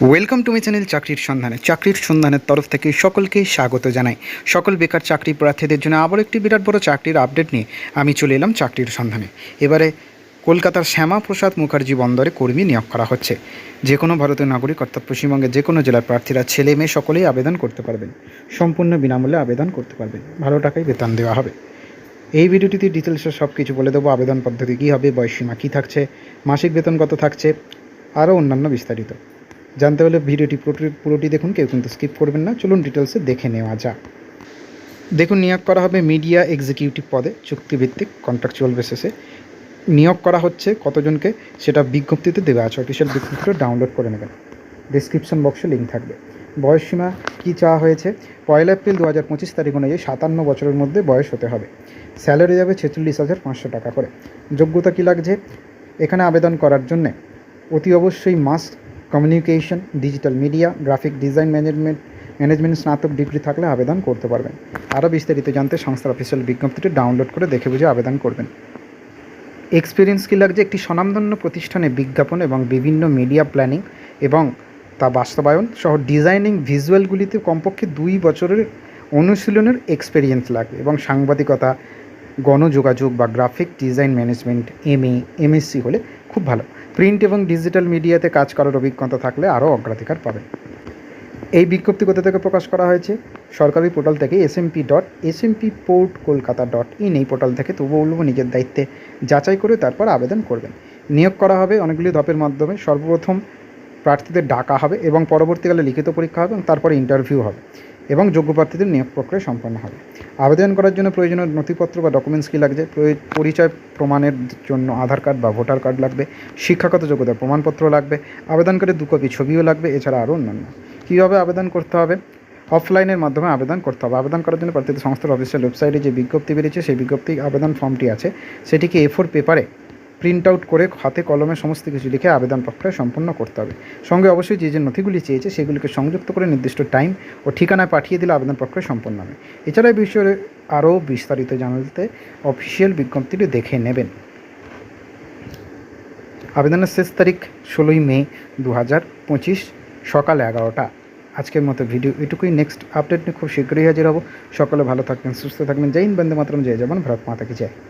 Welcome to my channel চাকরির সন্ধানে চাকরির সন্ধানের তরফ থেকে সকলকে স্বাগত জানাই। সকল বেকার চাকরি প্রার্থীদের জন্য আবার একটি বিরাট বড় চাকরির আপডেট নিয়ে আমি চলে এলাম চাকরির সন্ধানে এবারে কলকাতার শ্যামাপ্রসাদ মুখার্জি বন্দরে কর্মী নিয়োগ করা হচ্ছে। যে কোনো ভারতীয় নাগরিক, অর্থাৎ পশ্চিমবঙ্গের যে কোনো জেলার প্রার্থীরা ছেলে মেয়ে সকলেই আবেদন করতে পারবেন। সম্পূর্ণ বিনামূল্যে আবেদন করতে পারবেন। ভালো টাকায় বেতন দেওয়া হবে। এই ভিডিওটিতে ডিটেলসে সব কিছু বলে দেবো। আবেদন পদ্ধতি কী হবে? বয়সীমা কী থাকছে? মাসিক বেতন কত থাকছে? আরও অন্যান্য বিস্তারিত। জানতে হলে ভিডিওটি পুরোটি পুরোটি দেখুন, কেউ কিন্তু স্কিপ করবেন না। চলুন ডিটেলসে দেখে নেওয়া যাক। দেখুন, নিয়োগ করা হবে মিডিয়া এক্সিকিউটিভ পদে চুক্তিভিত্তিক কন্ট্রাকচুয়াল বেসিসে নিয়োগ করা হচ্ছে কতজনকে সেটা বিজ্ঞপ্তিতে দেওয়া আছে। অফিসিয়াল বিজ্ঞপ্তিটা ডাউনলোড করে নেবেন। ডিসক্রিপশন বক্সে লিঙ্ক থাকবে। বয়সসীমা কী চাওয়া হয়েছে? পয়লা এপ্রিল দু হাজার পঁচিশ তারিখ অনুযায়ী সাতান্ন বছরের মধ্যে বয়স হতে হবে। স্যালারি যাবে ছেচল্লিশ হাজার পাঁচশো টাকা করে। যোগ্যতা কী লাগছে? এখানে আবেদন করার জন্যে অতি অবশ্যই must communication, digital media, graphic design management management স্নাতক ডিগ্রি থাকলে আবেদন করতে পারবেন। আরও বিস্তারিত জানতে সংস্থার অফিসিয়াল বিজ্ঞপ্তিটি ডাউনলোড করে দেখে বুঝে আবেদন করবেন। এক্সপিরিয়েন্স কী লাগছে একটি স্বনামধন্য প্রতিষ্ঠানে বিজ্ঞাপন এবং বিভিন্ন মিডিয়া প্ল্যানিং এবং তা বাস্তবায়ন সহ ডিজাইনিং ভিজুয়ালগুলিতে কমপক্ষে দুই বছরের অনুশীলনের এক্সপিরিয়েন্স লাগবে এবং সাংবাদিকতা, গণযোগাযোগ বা graphic design management M A MSc হলে খুব ভালো। প্রিন্ট এবং ডিজিটাল মিডিয়াতে কাজ করার অভিজ্ঞতা থাকলে আরও অগ্রাধিকার পাবেন। এই বিজ্ঞপ্তি কোথা থেকে প্রকাশ করা হয়েছে? সরকারি পোর্টাল থেকে S M P dot, S M P port Kolkata dot in এই পোর্টাল থেকে তবু বলব নিজের দায়িত্বে যাচাই করে তারপর আবেদন করবেন। নিয়োগ করা হবে অনেকগুলি ধাপের মাধ্যমে। সর্বপ্রথম প্রার্থীদের ডাকা হবে এবং পরবর্তীকালে লিখিত পরীক্ষা হবে এবং তারপরে ইন্টারভিউ হবে। এবং যোগ্য প্রার্থীদের নিয়োগ প্রক্রিয়া সম্পন্ন হবে। আবেদন করার জন্য প্রয়োজনীয় নথিপত্র বা ডকুমেন্টস কী লাগছে? পরিচয় প্রমাণের জন্য আধার কার্ড বা ভোটার কার্ড লাগবে। শিক্ষাগত যোগ্যতার প্রমাণপত্র লাগবে। আবেদনকারীর দু কপি ছবিও লাগবে, এছাড়া আরও অন্যান্য। কীভাবে আবেদন করতে হবে? অফলাইনের মাধ্যমে আবেদন করতে হবে। আবেদন করার জন্য প্রার্থীদের সংস্থার অফিসিয়াল ওয়েবসাইটে যে বিজ্ঞপ্তি বেরিয়েছে, সেই বিজ্ঞপ্তি আবেদন ফর্মটি আছে। সেটিকে এ ফোর পেপারে প্রিন্ট আউট করে হাতে কলমে সমস্ত কিছু লিখে আবেদন প্রক্রিয়া সম্পন্ন করতে হবে। সঙ্গে অবশ্যই যে যে নথিগুলি চেয়েছে সেগুলিকে সংযুক্ত করে নির্দিষ্ট টাইম ও ঠিকানায় পাঠিয়ে দিলে আবেদন প্রক্রিয়া সম্পন্ন হবে। এছাড়া এই বিষয়ে আরও বিস্তারিত জানাতে অফিসিয়াল বিজ্ঞপ্তিটি দেখে নেবেন। আবেদনের শেষ তারিখ ষোলোই মে দু হাজার পঁচিশ, সকাল এগারোটা। আজকের মতো ভিডিও এটুকুই। নেক্সট আপডেট নিয়ে খুব শীঘ্রই হাজির হব। সকলে ভালো থাকবেন, সুস্থ থাকবেন। জয় হিন্দ, বন্দে মাতরম। জয় জবান ভারত মাতা কি জয়।